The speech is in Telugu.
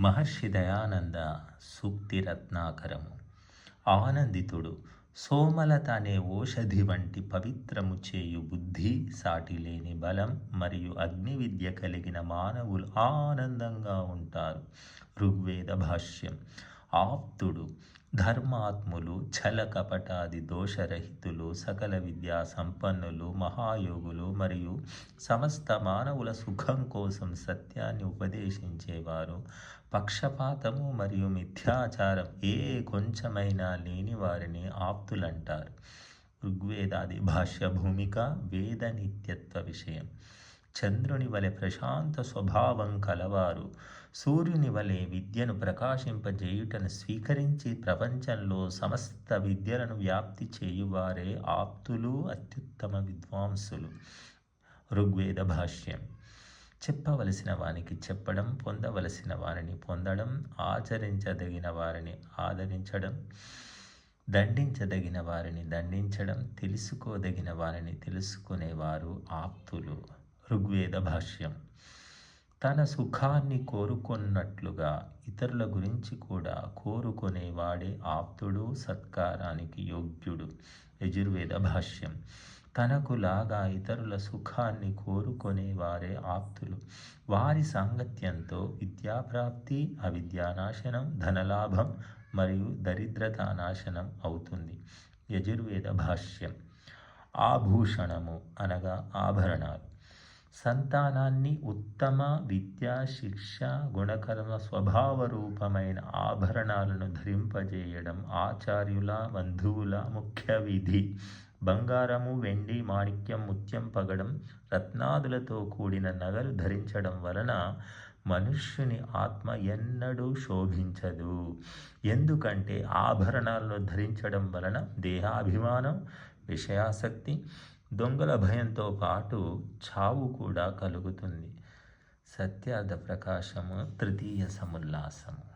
మహర్షి దయానంద సూక్తి రత్నాకరము. ఆనందితుడు. సోమలత అనే ఓషధి వంటి పవిత్రము చేయు బుద్ధి సాటి లేని బలం మరియు అగ్ని విద్య కలిగిన మానవులు ఆనందంగా ఉంటారు. ఋగ్వేద భాష్యం. ఆప్తుడు. ధర్మాత్ములు ఛల కపటాది దోషరహితులు సకల విద్యా సంపన్నులు మహాయోగులు మరియు సమస్త మానవుల సుఖం కోసం సత్యాన్ని ఉపదేశించేవారు. పక్షపాతము మరియు మిథ్యాచారం ఏ కొంచెమైనా లేని వారిని ఆప్తులంటారు. ఋగ్వేదాది భాష్య భూమిక వేద నిత్యత్వ విషయం. చంద్రుని వలె ప్రశాంత స్వభావం కలవారు. సూర్యుని వలె విద్యను ప్రకాశింపజేయుటను స్వీకరించి ప్రపంచంలో సమస్త విద్యలను వ్యాప్తి చేయువారే ఆప్తులు అత్యుత్తమ విద్వాంసులు. ఋగ్వేద భాష్యం. చెప్పవలసిన వానికి చెప్పడం పొందవలసిన వారిని పొందడం ఆచరించదగిన వారిని ఆదరించడం దండించదగిన వారిని దండించడం తెలుసుకోదగిన వారిని తెలుసుకునేవారు ఆప్తులు. ఋగ్వేద భాష్యం తన సుఖాన్ని కోరుకున్నట్లుగా ఇతరుల గురించి కూడా కోరుకునేవాడే ఆప్తుడు సత్కారానికి యోగ్యుడు. యజుర్వేద భాష్యం తనకు లాగా ఇతరుల సుఖాన్ని కోరుకునేవారే ఆప్తులు. వారి సాంగత్యంతో విద్యాప్రాప్తి అవిద్యానాశనం ధనలాభం మరియు దరిద్రత నాశనం అవుతుంది. యజుర్వేద భాష్యం ఆభూషణము అనగా ఆభరణాలు. సంతానాన్ని ఉత్తమ విద్యా శిక్ష గుణకర్మ స్వభావ రూపమైన ఆభరణాలను ధరింపజేయడం ఆచార్యుల బంధువుల ముఖ్య విధి. బంగారము వెండి మాణిక్యం ముత్యం పగడం రత్నాదులతో కూడిన నగలు ధరించడం వలన మనుష్యుని ఆత్మ ఎన్నడూ శోభించదు. ఎందుకంటే ఆభరణాలను ధరించడం వలన దేహాభిమానం విషయాసక్తి దొంగల భయంతో పాటు చావు కూడా కలుగుతుంది. సత్యార్థ ప్రకాశము తృతీయ సముల్లాసము.